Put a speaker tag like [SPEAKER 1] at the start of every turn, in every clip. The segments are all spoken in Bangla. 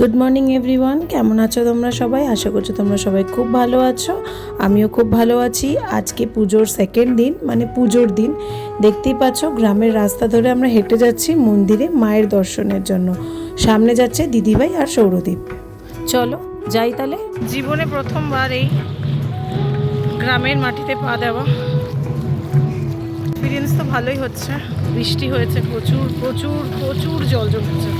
[SPEAKER 1] গুড মর্নিং এভরিওয়ান কেমন আছো তোমরা সবাই? আশা করছ তোমরা সবাই খুব ভালো আছো। আমিও খুব ভালো আছি। আজকে পুজোর সেকেন্ড দিন মানে পুজোর দিন। দেখতেই পাচ্ছ, গ্রামের রাস্তা ধরে আমরা হেঁটে যাচ্ছি মন্দিরে মায়ের দর্শনের জন্য। সামনে যাচ্ছে দিদিভাই আর সৌরদীপ। চলো, যাই তাহলে। জীবনে প্রথমবার এই গ্রামের মাটিতে পা দেওয়া। এক্সপিরিয়েন্স তো ভালোই হচ্ছে। বৃষ্টি হয়েছে প্রচুর প্রচুর প্রচুর জল জমেছে।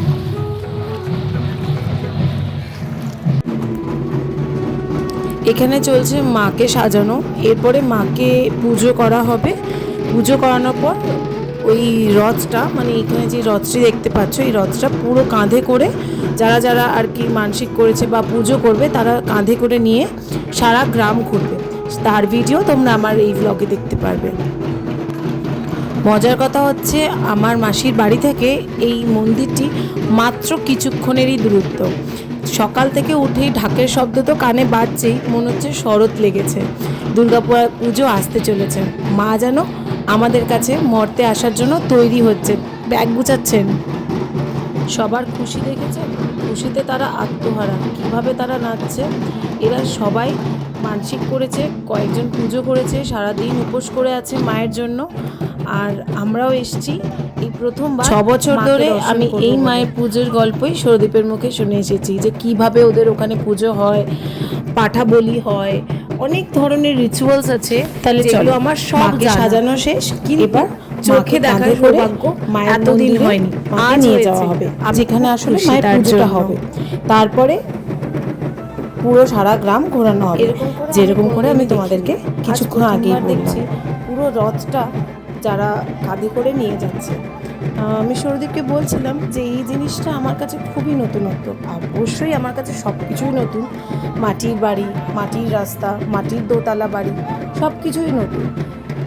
[SPEAKER 1] এখানে চলছে মাকে সাজানো। এরপরে মাকে পুজো করা হবে। পুজো করানোর পর ওই রথটা মানে এখানে যে রথটি দেখতে পাচ্ছ, এই রথটা পুরো কাঁধে করে যারা যারা আর কি মানসিক করেছে বা পুজো করবে, তারা কাঁধে করে নিয়ে সারা গ্রাম ঘুরবে। তার ভিডিও তোমরা আমার এই ব্লগে দেখতে পারবে। মজার কথা হচ্ছে, আমার মাসির বাড়ি থেকে এই মন্দিরটি মাত্র কিছুক্ষণেরই দূরত্ব। সকাল থেকে উঠেই ঢাকের শব্দ তো কানে বাজছেই, মনে হচ্ছে শরৎ লেগেছে। দুর্গা পুজো আসতে চলেছে। মা যেন আমাদের কাছে মর্তে আসার জন্য তৈরি হচ্ছে। ব্যাগ গুছাচ্ছেন। সবার খুশি দেখেছেন খুশিতে তারা আত্মহারা। কীভাবে তারা নাচছে, এরা সবাই মানসিক করেছে, কয়েকজন পুজো করেছে, সারাদিন উপোস করে আছে মায়ের জন্য। আর আমরাও এসছি এই প্রথমবার ছ বছর ধরে আমি এই মায়ের পুজোর গল্পই সৌদীপের মুখে শুনে এসেছি যে কীভাবে ওদের ওখানে পুজো হয় পাঠা বলি হয় অনেক ধরনের রিচুয়ালস আছে
[SPEAKER 2] তাহলে চলো,
[SPEAKER 1] আমার সব
[SPEAKER 2] সাজানো শেষ, কিন্তু
[SPEAKER 1] এবার
[SPEAKER 2] চোখে দেখার সৌভাগ্য
[SPEAKER 1] মায়ের
[SPEAKER 2] এতদিন হয়নি। আজ
[SPEAKER 1] নিয়ে যাওয়া হবে। যেখানে আসলে মায়ের পুজোটা হবে। তারপরে পুরো সারা গ্রাম ঘোরানো হবে। যেরকম করে আমি তোমাদেরকে কিছুক্ষণ আগেই দেখছি
[SPEAKER 2] দেখছি।
[SPEAKER 1] পুরো রথটা যারা কাঁধে করে নিয়ে যাচ্ছে। আমি সৌরদীপকে বলছিলাম যে এই জিনিসটা আমার কাছে খুবই নতুনত্ব। অবশ্যই আমার কাছে সব কিছুই নতুন। মাটির বাড়ি, মাটির রাস্তা, মাটির দোতলা বাড়ি সব কিছুই নতুন।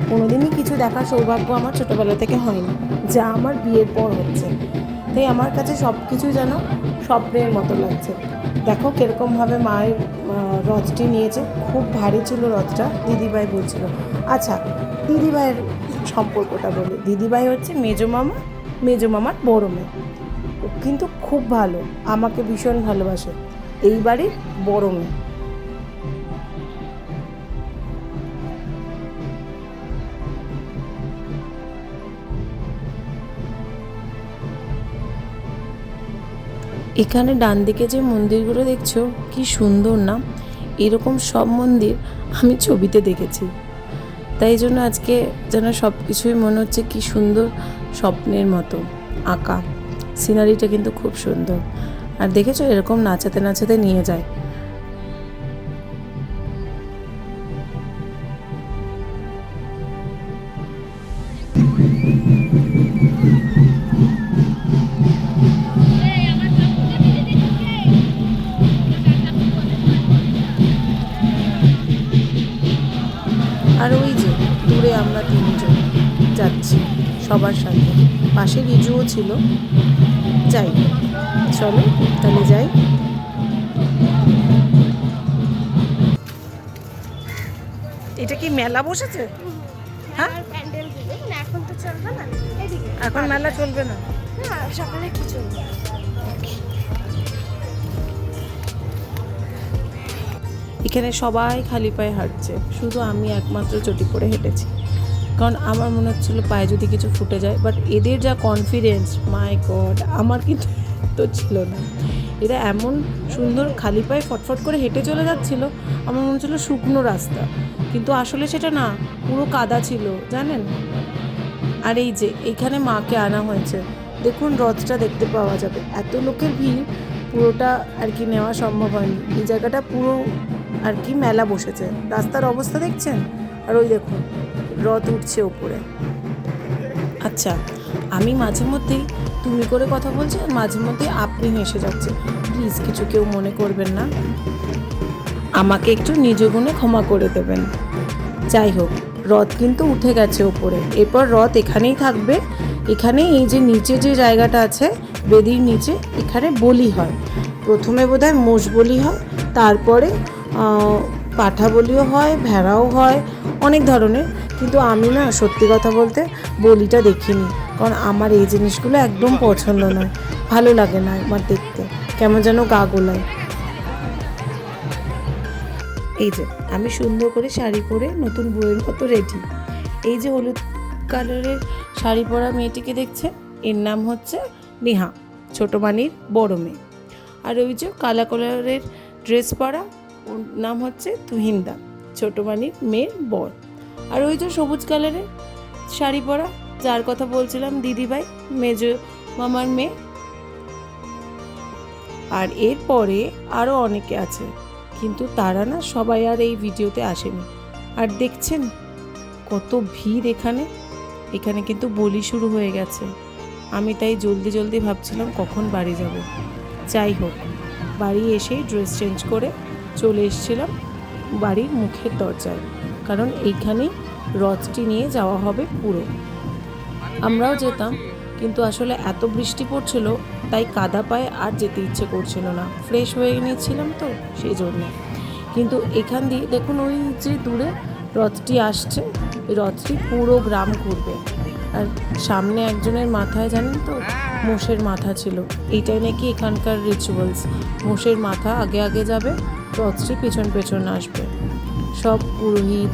[SPEAKER 1] কোনোদিনই কিছু দেখার সৌভাগ্য আমার ছোটোবেলা থেকে হয়নি, যা আমার বিয়ের পর হচ্ছে। তাই আমার কাছে সব কিছু যেন স্বপ্নের মতো লাগছে। দেখো কীরকমভাবে মায়ের রথটি নিয়েছে। খুব ভারী ছিল রথটা, দিদিভাই বলছিল। আচ্ছা দিদিভাইয়ের সম্পর্কটা বলি। দিদিভাই হচ্ছে মেজো মামা, মেজো মামার বড় মেয়ে। ও কিন্তু খুব ভালো, আমাকে ভীষণ ভালোবাসে। এই বাড়ির বড় মেয়ে। এখানে ডান দিকে যে মন্দিরগুলো দেখছ, কি সুন্দর না? এরকম সব মন্দির আমি ছবিতে দেখেছি। তাই জন্য আজকে যেন সব কিছুই মনে হচ্ছে কি সুন্দর স্বপ্নের মতো, আঁকা। সিনারিটা কিন্তু খুব সুন্দর। আর দেখেছ এরকম নাচাতে নাচাতে নিয়ে যায়। আর ওই যে দূরে আমরা তিনজন যাচ্ছি সবার সাথে। পাশে রিজুও ছিল। যাই চলো তাহলে যাই। এটা কি মেলা বসেছে? হ্যাঁ?
[SPEAKER 3] এখন তো চলবে না।
[SPEAKER 1] এখন মেলা চলবে না?
[SPEAKER 3] না সকালে কি চলবে।
[SPEAKER 1] এখানে সবাই খালি পায়ে হাঁটছে। শুধু আমি একমাত্র চটি পরে হেঁটেছি। কারণ আমার মনে হচ্ছিল পায়ে যদি কিছু ফুটে যায় বাট এদের যা কনফিডেন্স মাই গড আমার কিন্তু তো ছিল না। এরা এমন সুন্দর খালি পায়ে ফটফট করে হেঁটে চলে যাচ্ছিল, আমার মনে হচ্ছিল শুকনো রাস্তা। কিন্তু আসলে সেটা না, পুরো কাদা ছিল, জানেন? আর এই যে, এখানে মাকে আনা হয়েছে। দেখুন, রথটা দেখতে পাওয়া যাবে। এত লোকের ভিড়, পুরোটা আর কি নেওয়া সম্ভব হয়নি। এই জায়গাটা পুরো আর কি মেলা বসেছে। রাস্তার অবস্থা দেখছেন? আর ওই দেখুন, রথ উঠছে ওপরে। আচ্ছা আমি মাঝে মধ্যেই তুমি করে কথা বলছি আর মাঝে মধ্যে আপনি হেসে যাচ্ছে। প্লিজ, কিছু কেউ মনে করবেন না। আমাকে একটু নিজ গুণে ক্ষমা করে দেবেন। যাই হোক, রথ কিন্তু উঠে গেছে ওপরে। এরপর রথ এখানেই থাকবে। এখানে এই যে নিচে যে জায়গাটা আছে, বেদির নিচে, এখানে বলি হয়। প্রথমে বোধহয় মোষ বলি হয়, তারপরে পাঠা বলিও হয়, ভেড়াও হয়, অনেক ধরনের। কিন্তু আমি না, সত্যি কথা বলতে বলিটা দেখিনি। কারণ আমার এই জিনিসগুলো একদম পছন্দ নয়। ভালো লাগে না আমার দেখতে। কেমন যেন গা গোলায়। এই যে, আমি সুন্দর করে শাড়ি পরে নতুন বইয়ের মতো রেডি এই যে হলুদ কালারের শাড়ি পরা মেয়েটিকে দেখছে, এর নাম হচ্ছে নেহা। ছোট মানির বড় মেয়ে। আর ওই যে কালা কালারের ড্রেস পরা ওর নাম হচ্ছে তুহিন্দা। ছোট মানির মেয়ের বর। আর ওই যে সবুজ কালারের শাড়ি পরা, যার কথা বলছিলাম দিদিভাই, মেজ মামার মেয়ে। আর এরপরে আরও অনেকে আছে, কিন্তু তারা না সবাই আর এই ভিডিওতে আসেনি। আর দেখছেন কত ভিড় এখানে? এখানে কিন্তু বলি শুরু হয়ে গেছে। আমি তাই জলদি জলদি ভাবছিলাম কখন বাড়ি যাব। যাই হোক, বাড়ি এসেই ড্রেস চেঞ্জ করে চলে এসেছিলাম বাড়ির মুখের দরজায়, কারণ এইখানেই রথটি নিয়ে যাওয়া হবে পুরো। আমরাও যেতাম, কিন্তু আসলে এত বৃষ্টি পড়ছিল, তাই কাদা পায়ে আর যেতে ইচ্ছে করছিল না। ফ্রেশ হয়ে নিয়েছিলাম তো, সেই জন্য। কিন্তু এখান দিয়ে, দেখুন ওই যে দূরে রথটি আসছে, রথটি পুরো গ্রাম ঘুরবে। আর সামনে একজনের মাথায়, জানেন তো? মোষের মাথা ছিল। এইটাই নাকি এখানকার রিচুয়ালস মোষের মাথা আগে আগে যাবে, রথটি পেছন পেছন আসবে। সব পুরোহিত,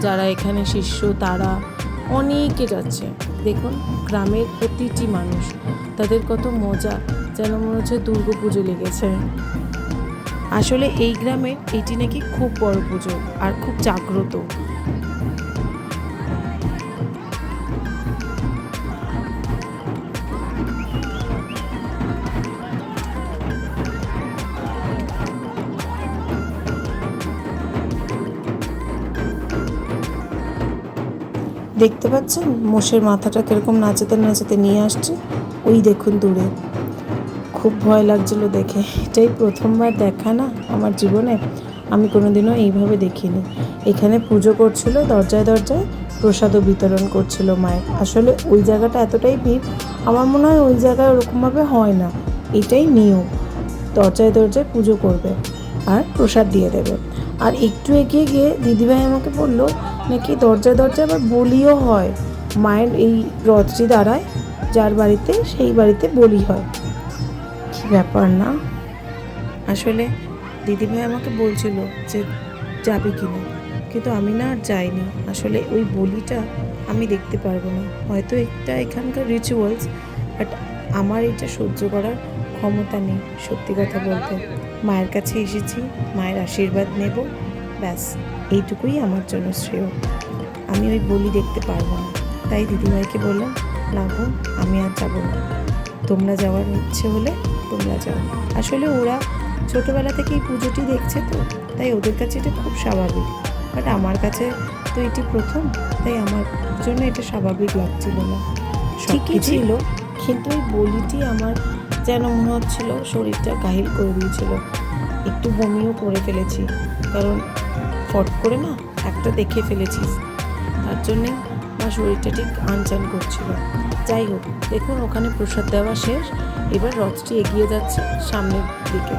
[SPEAKER 1] যারা এখানে শিষ্য, তারা অনেকে যাচ্ছে। দেখুন, গ্রামের প্রতিটি মানুষ, তাদের কত মজা, যেন মনে হচ্ছে দুর্গা পুজো লেগেছে। আসলে এই গ্রামের, এটি নাকি খুব বড় পুজো, আর খুব জাগ্রত। দেখতে পাচ্ছেন? মোষের মাথাটা কীরকম নাচাতে নাচাতে নিয়ে আসছে। ওই দেখুন দূরে। খুব ভয় লাগছিল দেখে। এটাই প্রথমবার দেখা না আমার জীবনে? আমি কোনোদিনও এইভাবে দেখিনি। এখানে পুজো করছিল, দরজায় দরজায় প্রসাদও বিতরণ করছিল মায়ের। আসলে ওই জায়গাটা এতটাই ভিড়, আমার মনে হয় ওই জায়গায় ওরকমভাবে হয় না। এটাই নিয়ম। দরজায় দরজায় পুজো করবে আর প্রসাদ দিয়ে দেবে। আর একটু এগিয়ে গিয়ে দিদিভাই আমাকে বলল নাকি দরজায় দরজায় আবার বলিও হয়? মায়ের এই রথটি দাঁড়ায় যার বাড়িতে সেই বাড়িতে বলি হয়। কি ব্যাপার না? আসলে দিদিভাই আমাকে বলছিল যে যাবে কি না কিন্তু আমি না আর যাইনি। আসলে ওই বলিটা আমি দেখতে পারব না। হয়তো এটা এখানকার রিচুয়ালস বাট আমার এটা সহ্য করার ক্ষমতা নেই। সত্যি কথা বলতে। মায়ের কাছে এসেছি, মায়ের আশীর্বাদ নেব, ব্যাস। এইটুকুই আমার জন্য শ্রেয়। আমি ওই বলি দেখতে পারব না। তাই দিদিভাইকে বললাম না গো আমি আর যাব না। তোমরা যাওয়ার ইচ্ছে হলে তোমরা যাও। আসলে ওরা ছোটোবেলা থেকে এই পুজোটি দেখছে তো তাই ওদের কাছে এটা খুব স্বাভাবিক। বাট আমার কাছে তো এটি প্রথম তাই আমার জন্য এটা স্বাভাবিক লাগছিল না। ঠিকই ছিল কিন্তু ওই বলিটি আমার যেন মনে হচ্ছিল শরীরটা গাহিল করে দিয়েছিল। একটু বমিও করে ফেলেছি কারণ ফট করে না একটা দেখে ফেলেছিস। তার জন্যে আমার শরীরটা ঠিক আনচান করছিল। যাই হোক, দেখুন ওখানে প্রসাদ দেওয়া শেষ। এবার রথটি এগিয়ে যাচ্ছে সামনের দিকে।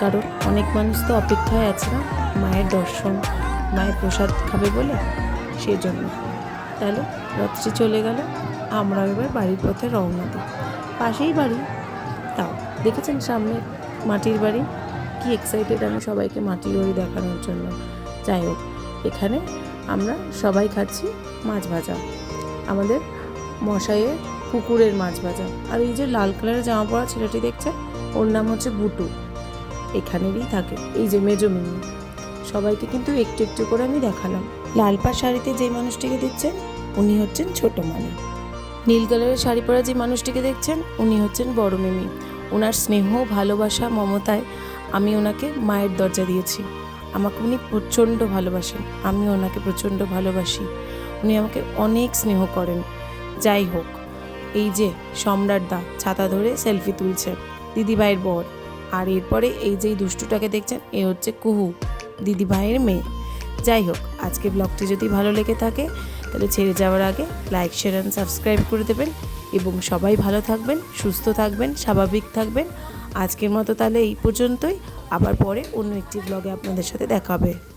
[SPEAKER 1] কারণ অনেক মানুষ তো অপেক্ষায় আছে না মায়ের দর্শন, মায়ের প্রসাদ খাবে বলে সেই জন্য তাহলে রথটি চলে গেল আমরা এবার বাড়ির পথে রওনা দিই। পাশেই বাড়ি, তাও দেখেছেন সামনে মাটির বাড়ি? কি এক্সাইটেড আমি সবাইকে মাটির বাড়ি দেখানোর জন্য। যাই হোক, এখানে আমরা সবাই খাচ্ছি মাছ ভাজা। আমাদের মশাইয়ের পুকুরের মাছ ভাজা। আর এই যে লাল কালারের জামা পরা ছেলেটি দেখছে, ওর নাম হচ্ছে বুটু। এখানেরই থাকে। এই যে মেজমিনি সবাইকে কিন্তু একটু একটু করে আমি দেখালাম। লাল পা শাড়িতে যে মানুষটিকে দেখছেন, উনি হচ্ছেন ছোট মানি নীল কালারের শাড়ি পরা যে মানুষটিকে দেখছেন, উনি হচ্ছেন বড় মিমি। ওনার স্নেহ, ভালোবাসা, মমতায় আমি ওনাকে মায়ের দরজা দিয়েছি। আমাকে উনি প্রচণ্ড ভালোবাসেন। আমি ওনাকে প্রচণ্ড ভালোবাসি। উনি আমাকে অনেক স্নেহ করেন। যাই হোক, এই যে সম্রাট দা ছাতা ধরে সেলফি তুলছে, দিদিভাইয়ের বর। আর এরপরে এই যে দুষ্টুটাকে দেখছেন, এ হচ্ছে কুহু, দিদিভাইয়ের মেয়ে। যাই হোক, আজকে ব্লগটি যদি ভালো লেগে থাকে, তাহলে ছেড়ে যাওয়ার আগে লাইক, শেয়ার অ্যান্ড সাবস্ক্রাইব করে দেবেন। এবং সবাই ভালো থাকবেন, সুস্থ থাকবেন, স্বাভাবিক থাকবেন। আজকের মতো তাহলে এই পর্যন্তই। আবার পরে অন্য একটি ব্লগে আপনাদের সাথে দেখা হবে।